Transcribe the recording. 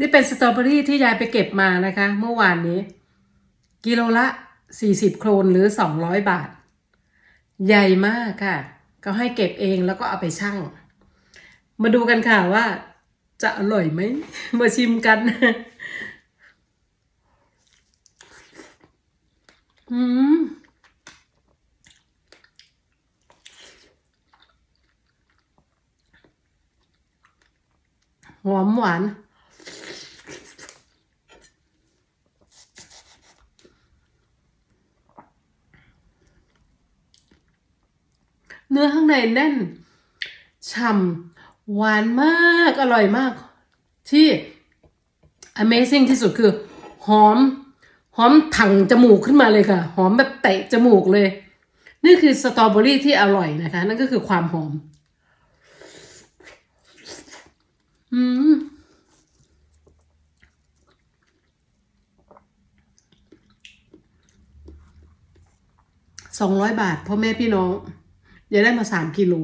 นี่เป็นสตรอเบอรี่ที่ยายไปเก็บมานะคะ เมื่อวานนี้ กิโลละ40โครนหรือ200บาท ใหญ่มากค่ะ ก็ให้เก็บเองแล้วก็เอาไปชั่ง มาดูกันค่ะว่า จะอร่อยไหม มาชิมกัน อืมหอมหวาน เนื้อข้างในแน่นฉ่ำหวานมากอร่อยมาก ที่ Amazing ที่สุดคือหอม หอมถังจมูกขึ้นมาเลยค่ะ หอมแบบเตะจมูกเลย นี่คือสตรอเบอรี่ที่อร่อยนะคะ นั่นก็คือความหอม อืมสองร้อยบาทพ่อแม่พี่น้อง อย่าได้มาสามกิโล